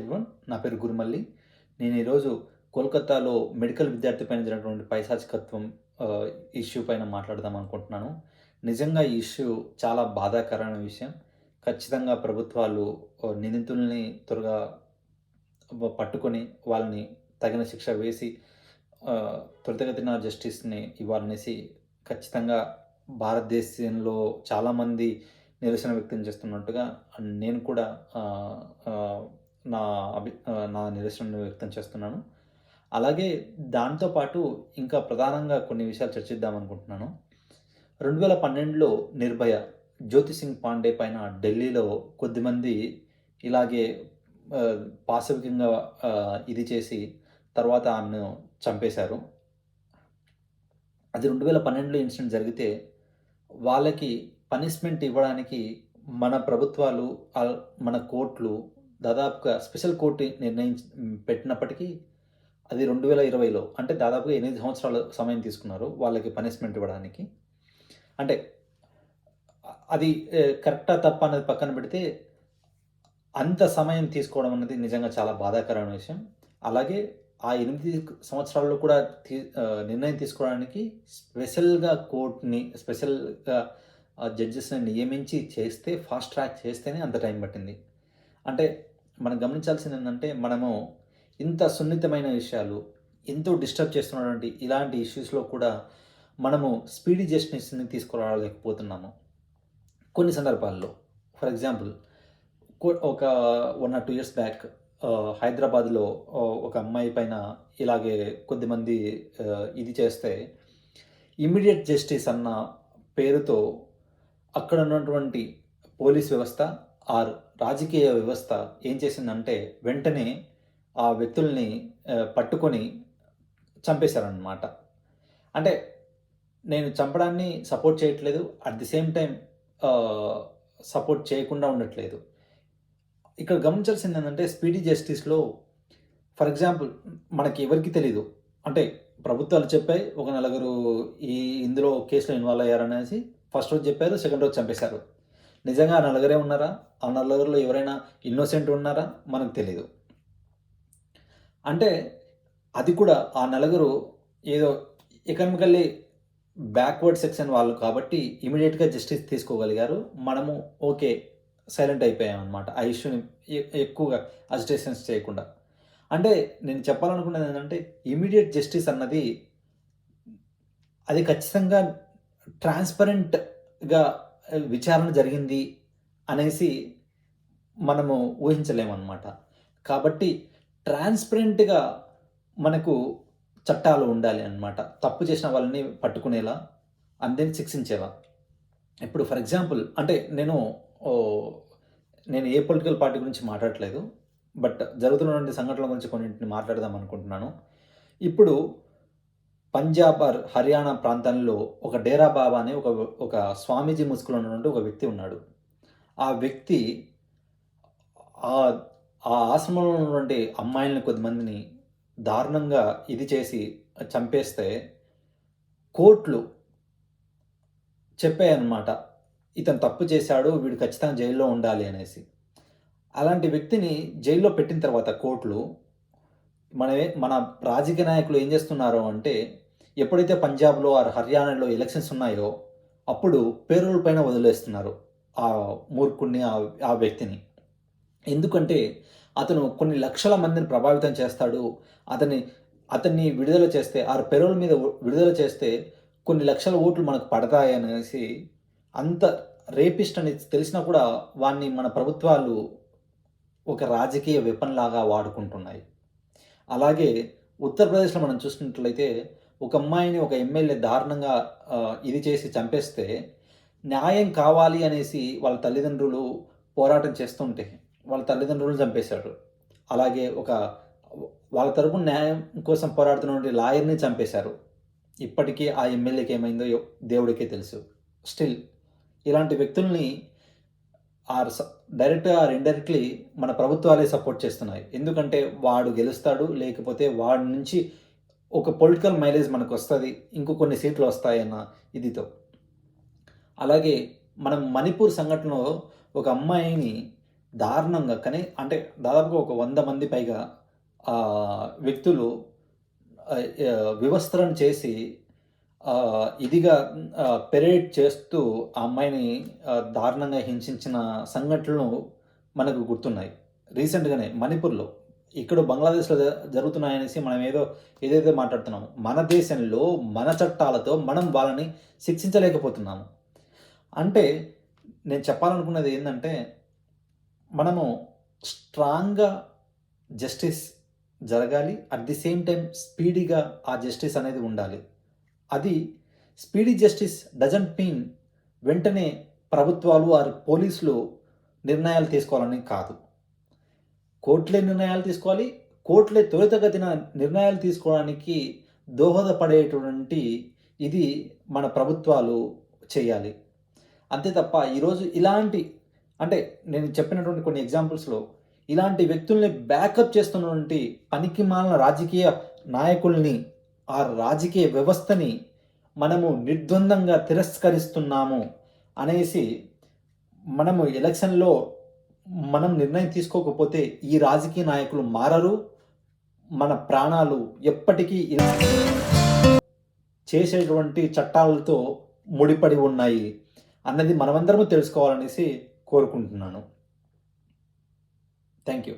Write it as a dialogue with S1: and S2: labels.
S1: Everyone నా పేరు గురుమల్లి. నేను ఈరోజు కోల్కతాలో మెడికల్ విద్యార్థి పైన జరిగినటువంటి పైశాచికత్వం ఇష్యూ పైన మాట్లాడదాం అనుకుంటున్నాను. నిజంగా ఈ ఇష్యూ చాలా బాధాకరమైన విషయం. ఖచ్చితంగా ప్రభుత్వాలు నిందితుల్ని త్వరగా పట్టుకొని వాళ్ళని తగిన శిక్ష వేసి త్వరితగతిన జస్టిస్ని ఇవ్వాలనేసి ఖచ్చితంగా భారతదేశంలో చాలామంది నిరసన వ్యక్తం చేస్తున్నట్టుగా నేను కూడా నా అభి నా నిరసనను వ్యక్తం చేస్తున్నాను. అలాగే దాంతోపాటు ఇంకా ప్రధానంగా కొన్ని విషయాలు చర్చిద్దాం అనుకుంటున్నాను. రెండు వేల పన్నెండులో నిర్భయ జ్యోతి సింగ్ పాండే పైన ఢిల్లీలో కొద్దిమంది ఇలాగే పాశవికంగా ఇది చేసి తర్వాత ఆమెను చంపేశారు. అది రెండు వేల పన్నెండులో ఇన్సిడెంట్ జరిగితే వాళ్ళకి పనిష్మెంట్ ఇవ్వడానికి మన ప్రభుత్వాలు మన కోర్టులు దాదాపుగా స్పెషల్ కోర్టు నిర్ణయించి పెట్టినప్పటికీ అది రెండు వేల ఇరవైలో అంటే దాదాపుగా ఎనిమిది సంవత్సరాల సమయం తీసుకున్నారు వాళ్ళకి పనిష్మెంట్ ఇవ్వడానికి. అంటే అది కరెక్టా తప్ప అనేది పక్కన పెడితే అంత సమయం తీసుకోవడం అనేది నిజంగా చాలా బాధాకరమైన విషయం. అలాగే ఆ ఎనిమిది సంవత్సరాల్లో కూడా తీ నిర్ణయం తీసుకోవడానికి స్పెషల్గా కోర్ట్ని స్పెషల్గా జడ్జెస్ని నియమించి చేస్తే ఫాస్ట్ ట్రాక్ చేస్తేనే అంత టైం పట్టింది. అంటే మనం గమనించాల్సింది ఏంటంటే మనము ఇంత సున్నితమైన విషయాలు ఎంతో డిస్టర్బ్ చేస్తున్నటువంటి ఇలాంటి ఇష్యూస్లో కూడా మనము స్పీడీ జస్టిస్ని తీసుకురాలేకపోతున్నాము. కొన్ని సందర్భాల్లో ఫర్ ఎగ్జాంపుల్ ఒక one or two years back హైదరాబాద్లో ఒక అమ్మాయి పైన ఇలాగే కొద్దిమంది ఇది చేస్తే ఇమ్మీడియట్ జస్టిస్ అన్న పేరుతో అక్కడ ఉన్నటువంటి పోలీస్ వ్యవస్థ ఆర్ రాజకీయ వ్యవస్థ ఏం చేసిందంటే వెంటనే ఆ వ్యక్తుల్ని పట్టుకొని చంపేశారనమాట అంటే నేను చంపడాన్ని సపోర్ట్ చేయట్లేదు at the same time support చేయకుండా ఉండట్లేదు. ఇక్కడ గమనించాల్సింది ఏంటంటే స్పీడీ జస్టిస్లో ఫర్ ఎగ్జాంపుల్ మనకి ఎవరికి తెలీదు. అంటే ప్రభుత్వాలు చెప్పాయి ఒక నలుగురు ఈ ఇందులో కేసులో ఇన్వాల్వ్ అయ్యారనేసి ఫస్ట్ రోజు చెప్పారు సెకండ్ రోజు చంపేశారు. నిజంగా ఆ నలుగురే ఉన్నారా? ఆ నలుగురిలో ఎవరైనా ఇన్నోసెంట్ ఉన్నారా? మనకు తెలియదు అంటే అది కూడా ఆ నలుగురు ఏదో ఎకనామికల్లీ బ్యాక్వర్డ్ సెక్షన్ వాళ్ళు కాబట్టి ఇమీడియట్గా జస్టిస్ తీసుకోగలిగారు. మనము ఓకే సైలెంట్ అయిపోయాం అనమాట ఆ ఇష్యూని ఎక్కువగా అజిటేషన్స్ చేయకుండా. అంటే నేను చెప్పాలనుకున్నది ఏంటంటే ఇమీడియట్ జస్టిస్ అన్నది అది ఖచ్చితంగా ట్రాన్స్పరెంట్గా విచారణ జరిగింది అనేసి మనము ఊహించలేమన్నమాట. కాబట్టి ట్రాన్స్పరెంట్గా మనకు చట్టాలు ఉండాలి అన్నమాట. తప్పు చేసిన వాళ్ళని పట్టుకునేలా అందరిని శిక్షించేలా. ఇప్పుడు ఫర్ ఎగ్జాంపుల్ అంటే నేను నేను ఏ పొలిటికల్ పార్టీ గురించి మాట్లాడట్లేదు బట్ జరుగుతున్నటువంటి సంఘటనల గురించి కొన్నింటిని మాట్లాడదాం అనుకుంటున్నాను. ఇప్పుడు పంజాబ్ హర్యానా ప్రాంతంలో ఒక డేరా బాబా అనే ఒక ఒక స్వామీజీ ముసుగులో ఉన్నటువంటి ఒక వ్యక్తి ఉన్నాడు. ఆ వ్యక్తి ఆ ఆ ఆశ్రమంలో ఉన్నటువంటి అమ్మాయిలను కొద్దిమందిని దారుణంగా ఇది చేసి చంపేస్తే కోర్టులు చెప్పాయన్నమాట. ఇతను తప్పు చేశాడు వీడు ఖచ్చితంగా జైల్లో ఉండాలి అనేసి. అలాంటి వ్యక్తిని జైల్లో పెట్టిన తర్వాత కోర్టులు మనమే మన రాజకీయ నాయకులు ఏం చేస్తున్నారో అంటే ఎప్పుడైతే పంజాబ్లో ఆర్ హర్యానాలో ఎలక్షన్స్ ఉన్నాయో అప్పుడు పేరుల పైన వదిలేస్తున్నారు ఆ మూర్ఖుడిని ఆ ఆ వ్యక్తిని. ఎందుకంటే అతను కొన్ని లక్షల మందిని ప్రభావితం చేస్తాడు. అతని అతన్ని విడుదల చేస్తే ఆ పెరోల్ మీద విడుదల చేస్తే కొన్ని లక్షల ఓట్లు మనకు పడతాయి అనేసి అంత రేపిస్ట్ అని తెలిసినా కూడా వాడిని మన ప్రభుత్వాలు ఒక రాజకీయ వెపన్ లాగా వాడుకుంటున్నాయి. అలాగే ఉత్తరప్రదేశ్లో మనం చూసుకున్నట్లయితే ఒక అమ్మాయిని ఒక ఎమ్మెల్యే దారుణంగా ఇది చేసి చంపేస్తే న్యాయం కావాలి అనేసి వాళ్ళ తల్లిదండ్రులు పోరాటం చేస్తుంటే వాళ్ళ తల్లిదండ్రులు చంపేశాడు అలాగే ఒక వాళ్ళ తరపున న్యాయం కోసం పోరాడుతున్న లాయర్ని చంపేశారు. ఇప్పటికీ ఆ ఎమ్మెల్యేకి ఏమైందో దేవుడికే తెలుసు. స్టిల్ ఇలాంటి వ్యక్తుల్ని ఆర్ డైరెక్ట్ ఆర్ ఇండైరెక్ట్లీ మన ప్రభుత్వాలే సపోర్ట్ చేస్తున్నాయి. ఎందుకంటే వాడు గెలుస్తాడు లేకపోతే వాడి నుంచి ఒక పొలిటికల్ మైలేజ్ మనకు వస్తుంది ఇంకో కొన్ని సీట్లు వస్తాయన్న ఇదితో. అలాగే మనం మణిపూర్ సంఘటనలో ఒక అమ్మాయిని దారుణంగా కానీ అంటే దాదాపుగా ఒక వంద మంది పైగా వ్యక్తులు వివస్త్రం చేసి ఇదిగా పెరేడ్ చేస్తూ ఆ అమ్మాయిని దారుణంగా హింసించిన సంఘటనలు మనకు గుర్తున్నాయి. రీసెంట్‌గానే మణిపూర్‌లో. ఇక్కడ బంగ్లాదేశ్‌లో జ జరుగుతున్నాయనేసి మనం ఏదో ఏదైతే మాట్లాడుతున్నామో, మన దేశంలో మన చట్టాలతో మనం వాళ్ళని శిక్షించలేకపోతున్నాము. అంటే నేను చెప్పాలనుకున్నది ఏంటంటే మనము స్ట్రాంగ్‌గా జస్టిస్ జరగాలి. అట్ ది సేమ్ టైం స్పీడీగా ఆ జస్టిస్ అనేది ఉండాలి. అది స్పీడీ జస్టిస్ డజంట్ మీన్ వెంటనే ప్రభుత్వాలు వారి పోలీసులు నిర్ణయాలు తీసుకోవాలని కాదు. కోర్టులే నిర్ణయాలు తీసుకోవాలి. కోర్టులే త్వరితగతిన నిర్ణయాలు తీసుకోవడానికి దోహదపడేటువంటి ఇది మన ప్రభుత్వాలు చేయాలి. అంతే తప్ప ఈరోజు ఇలాంటి అంటే నేను చెప్పినటువంటి కొన్ని ఎగ్జాంపుల్స్‌లో ఇలాంటి వ్యక్తుల్ని బ్యాకప్ చేస్తున్నటువంటి పనికిమాలిన రాజకీయ నాయకుల్ని, ఆ రాజకీయ వ్యవస్థని మనము నిర్ద్వందంగా తిరస్కరిస్తున్నాము అనేసి మనము ఎలక్షన్‌లో మనం నిర్ణయం తీసుకోకపోతే ఈ రాజకీయ నాయకులు మారరు. మన ప్రాణాలు ఎప్పటికీ ఇలా చేసేటువంటి చట్టాలతో ముడిపడి ఉన్నాయి అన్నది మనమందరము తెలుసుకోవాలనేసి కోరుకుంటున్నాను. Thank you.